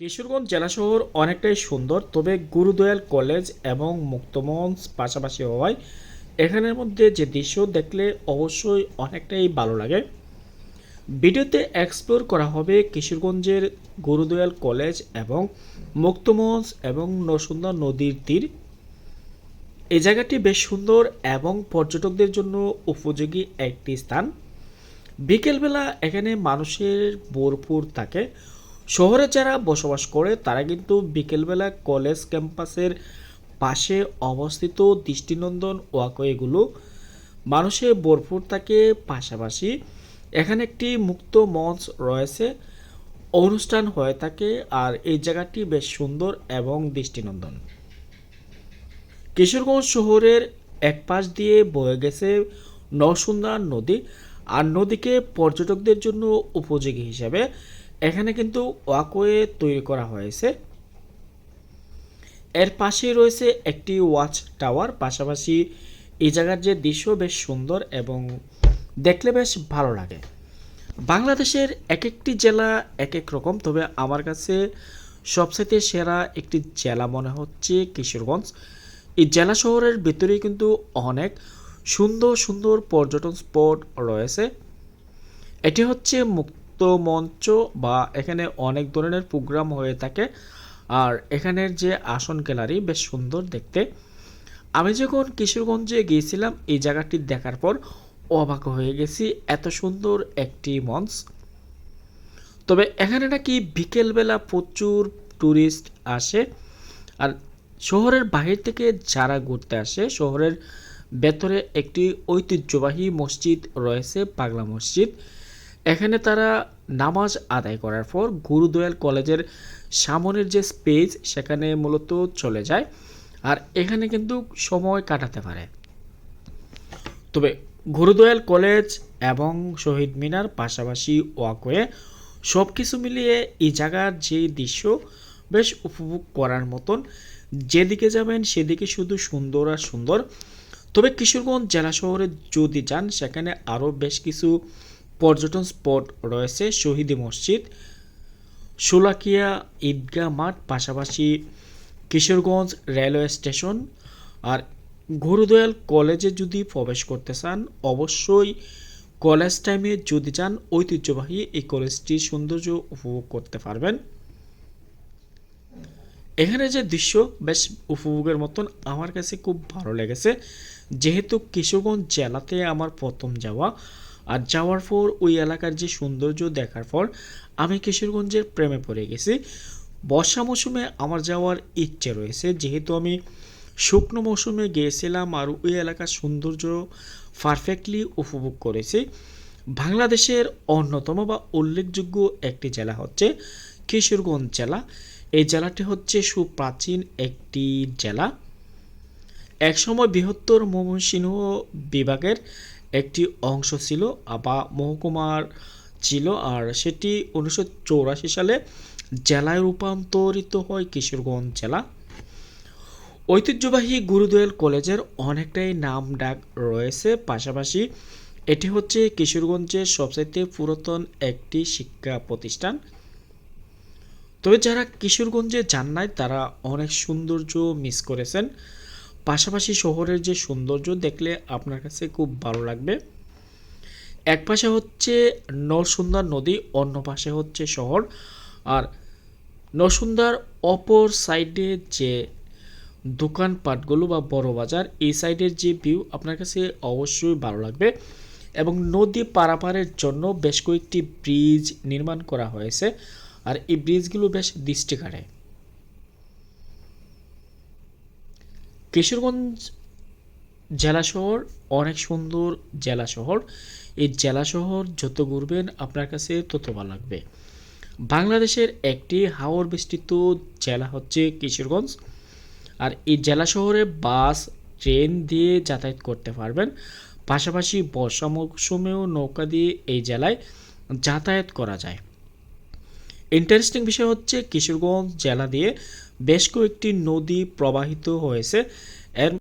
কিশোরগঞ্জ জেলা শহর অনেকটাই সুন্দর, তবে গুরুদয়াল কলেজ এবং মুক্তমঞ্চ পাশাপাশি হওয়ায় এখানের মধ্যে যে দৃশ্য দেখলে অবশ্যই অনেকটাই ভালো লাগে। ভিডিওতে এক্সপ্লোর করা হবে কিশোরগঞ্জের গুরুদয়াল কলেজ এবং মুক্তমঞ্চ এবং নরসুন্দর নদীর তীর। এই জায়গাটি বেশ সুন্দর এবং পর্যটকদের জন্য উপযোগী একটি স্থান। বিকেলবেলা এখানে মানুষের ভরপুর থাকে। শহরে যারা বসবাস করে, তারা কিন্তু বিকেলবেলা কলেজ ক্যাম্পাসের পাশে অবস্থিত দৃষ্টিনন্দন ওয়াকওয়েগুলো মানুষের ভরপুর থাকে পাশাপাশি এখানে একটি মুক্ত মঞ্চ রয়েছে, অনুষ্ঠান হয়ে থাকে আর এই জায়গাটি বেশ সুন্দর এবং দৃষ্টিনন্দন। কিশোরগঞ্জ শহরের এক পাশ দিয়ে বয়ে গেছে নরসুন্দর নদী, আর নদীকে পর্যটকদের জন্য উপযোগী হিসাবে এখানে কিন্তু ওয়াকওয়ে তৈরি করা হয়েছে। এর পাশেই রয়েছে একটি ওয়াচ টাওয়ার, পাশাপাশি এই জায়গার যে দৃশ্য বেশ সুন্দর এবং দেখলে বেশ ভালো লাগে। বাংলাদেশের এক একটি জেলা এক এক রকম, তবে আমার কাছে সবচেয়ে সেরা একটি জেলা মনে হচ্ছে কিশোরগঞ্জ। এই জেলা শহরের ভিতরেই কিন্তু অনেক সুন্দর সুন্দর পর্যটন স্পট রয়েছে। এটি হচ্ছে মুক্ত মঞ্চ বা এখানে অনেক ধরনের প্রোগ্রাম হয়ে থাকে। আর এখানের যে আসন গ্যালারি বেশ সুন্দর দেখতে। আমি যখন কিশোরগঞ্জে গিয়েছিলাম, এই জায়গাটি দেখার পর অবাক হয়ে গেছি, এত সুন্দর একটি মঞ্চ। তবে এখানে নাকি বিকেলবেলা প্রচুর ট্যুরিস্ট আসে। আর শহরের বাহির থেকে যারা ঘুরতে আসে, শহরের ভেতরে একটি ঐতিহ্যবাহী মসজিদ রয়েছে পাগলা মসজিদ। এখানে তারা নামাজ আদায় করার পর গুরুদয়াল কলেজের সামনের যে স্পেস, সেখানে মূলত চলে যায়। আর এখানে কিন্তু সময় কাটাতে পারে। তবে গুরুদয়াল কলেজ এবং শহীদ মিনার পাশাপাশি ওয়াকওয়ে সব কিছু মিলিয়ে এই জায়গার যে দৃশ্য বেশ উপভোগ করার মতন। যেদিকে যাবেন সেদিকে শুধু সুন্দর আর সুন্দর। তবে কিশোরগঞ্জ জেলা শহরে যদি যান, সেখানে আরও বেশ কিছু পর্যটন স্পট রয়েছে শহীদি মসজিদ, শোলাকিয়া ঈদগাহ মাঠ, পাশাপাশি কিশোরগঞ্জ রেলওয়ে স্টেশন আর গুরুদয়াল কলেজে যদি প্রবেশ করতে চান, অবশ্যই কলেজ টাইমে যদি যান ঐতিহ্যবাহী এই কলেজটির সৌন্দর্য উপভোগ করতে পারবেন। এখানে যে দৃশ্য বেশ উপভোগের মতন আমার কাছে খুব ভালো লেগেছে। যেহেতু কিশোরগঞ্জ জেলাতে আমার প্রথম যাওয়া আর যাওয়ার পর ওই এলাকার যে সৌন্দর্য দেখার পর আমি কিশোরগঞ্জের প্রেমে পড়ে গেছি। বর্ষা মৌসুমে আমার যাওয়ার ইচ্ছে রয়েছে। যেহেতু আমি শুকনো মৌসুমে গিয়েছিলাম আর ওই এলাকার সৌন্দর্য পারফেক্টলি উপভোগ করেছি, বাংলাদেশের অন্যতম বা উল্লেখযোগ্য একটি জেলা হচ্ছে কিশোরগঞ্জ জেলা। এই জেলাটি হচ্ছে সুপ্রাচীন একটি জেলা। একসময় বৃহত্তর ময়মনসিংহ বিভাগের একটি অংশ ছিল বা মহকুমার ছিল, আর সেটি উনিশশো চৌরাশি সালে জেলায় রূপান্তরিত হয় কিশোরগঞ্জ জেলা। ঐতিহ্যবাহী গুরুদয়াল কলেজের অনেকটাই নাম ডাক রয়েছে, পাশাপাশি এটি হচ্ছে কিশোরগঞ্জের সবচাইতে পুরাতন একটি শিক্ষা প্রতিষ্ঠান। তবে যারা কিশোরগঞ্জে যান নাই, তারা অনেক সৌন্দর্য মিস করেছেন। পাশাপাশি শহরের যে সৌন্দর্য দেখলে আপনার কাছে খুব ভালো লাগবে। এক পাশে হচ্ছে নরসুন্দর নদী, অন্য পাশে হচ্ছে শহর। আর নরসুন্দর অপর সাইডে যে দোকানপাটগুলো বা বড় বাজার, এই সাইডের যে ভিউ আপনার কাছে অবশ্যই ভালো লাগবে। এবং নদী পারাপারের জন্য বেশ কয়েকটি ব্রিজ নির্মাণ করা হয়েছে। আর এই ব্রিজগুলো বেশ দৃষ্টি কাড়ে কিশোরগঞ্জ জেলা শহর, অনেক সুন্দর জেলা শহর। এই জেলা শহর যত ঘুরবেন আপনার কাছে তত ভালো লাগবে। বাংলাদেশের একটি হাওর বেষ্টিত জেলা হচ্ছে কিশোরগঞ্জ। আর এই জেলা শহরে বাস, ট্রেন দিয়ে যাতায়াত করতে পারবেন। পাশাপাশি বর্ষা মৌসুমেও নৌকা দিয়ে এই জেলায় যাতায়াত করা যায়। ইন্টারেস্টিং বিষয় হচ্ছে কিশোরগঞ্জ জেলা দিয়ে বেশ কয়েকটি নদী প্রবাহিত হয়েছে।